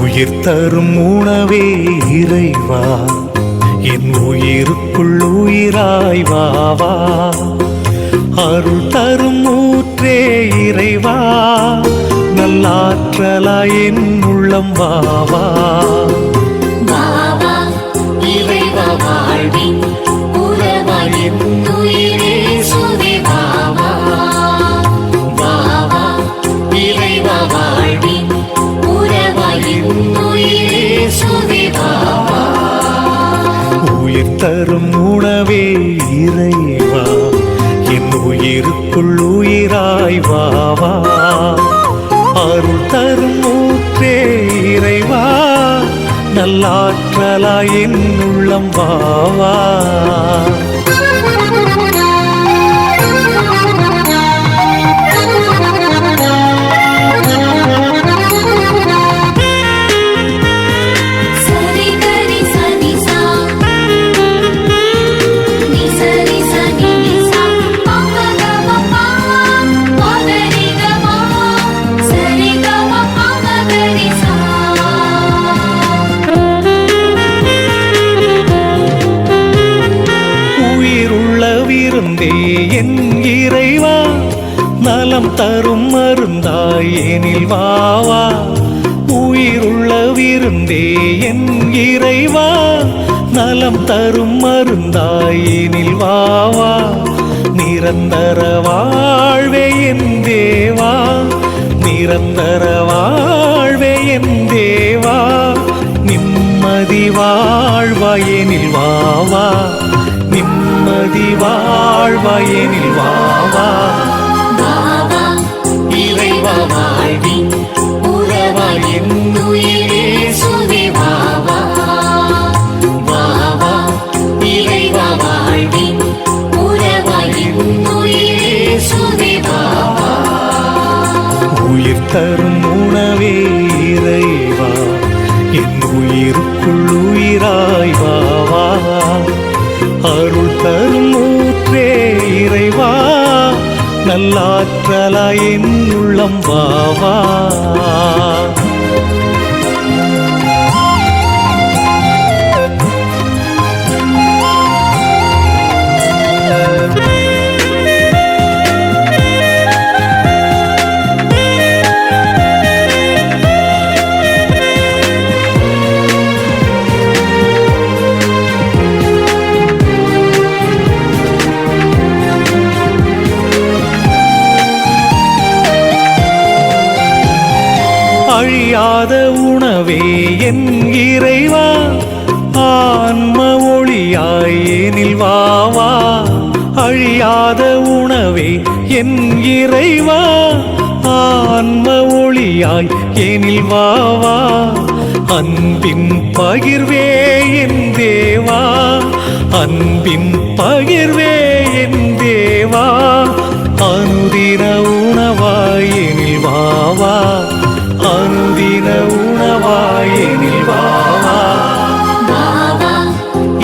உயிர் தரும் உணவே இறைவா. என் உயிருக்குள் உயிராய் வா அருள் தரும் ஊற்றே இறைவா. நல்லாற்றலாய் என் உள்ளம் வா வா பாவா இறைவா வாழ்வின் உறவாயின் உயிரே தரும் உணவே இறைவா. உயிருக்குள் உயிராய் வாவா அருள் தரும் ஊற்றே இறைவா. நல்லாற்றலாய் என் உள்ளம் வாவா விருந்தே என் இறைவா நலம் தரும் மருந்தாய் எனில் வாவா. உயிருள்ள விருந்தே என் இறைவா நலம் தரும் மருந்தாய் எனில் வாவா. நிரந்தர வாழ்வே என் தேவா நிரந்தர வாழ்வே என் தேவா. நிம்மதி வாழ்வாயனில் வாவா. நிம்மதி வாழ்வாயனில் வாவா. இறைவா வாழ்வின் உறவாயின் உயிரே சுவே பாவா பாவா இறைவா வாழ்வின் உறவாயின் உயிரே சுவே பாவா உயிர் தரும் உணவே இறைவா. என் உயிருக்குள் உயிராய் நல்லாற்றலாய் என் உள்ளம் வாவா. அழியாத உணவே என் இறைவா. ஆன்ம ஒளியாயினில் வாவா அழியாத உணவே என் இறைவா. ஆன்ம ஒளியாய் எனில் வாவா அன்பின் பகிர்வே என் தேவா. அன்பின் பகிர்வே என் தேவா. அனுதின உணவாயினில் வாவா அனுதின உணவாயனில் வாவா பாவா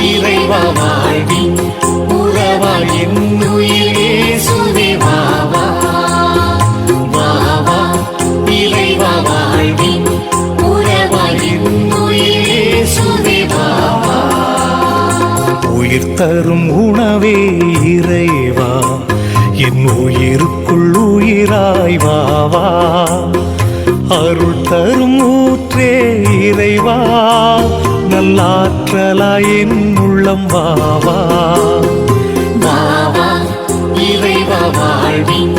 இறைவா வாழ்வின் உறவாயின் உயிரே சுவே பாவா பாவா இறைவா வாழ்வின் உறவாயின் உயிரே சுவே பாவா உயிர் தரும் உணவே இறைவா என் உயிருக்குள் உயிராய் வாவா அருள் தரும் ஊற்றே இறைவா. நல்லாற்றலாய் என் உள்ளம் வாவா. பாவா இறைவா வாழ்வின்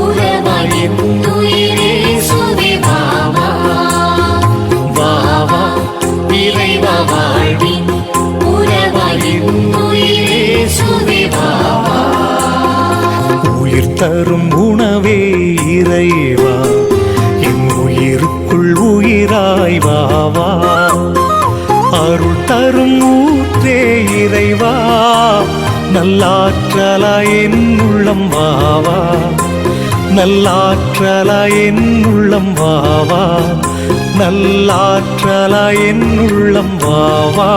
உறவாயின் உயிரே சுவே பாவா பாவா இறைவா வாழ்வின் உறவாயின் உயிரே சுவே பாவா உயிர் தரும் உணவே இறைவா. உயிருக்குள் வாவா அருள் தரும் ஊற்றே இறைவா. நல்லாற்றலாய் என் உள்ளம் வாவா நல்லாற்றலாய் என் உள்ளம் வாவா நல்லாற்றலாய் என் உள்ளம் வாவா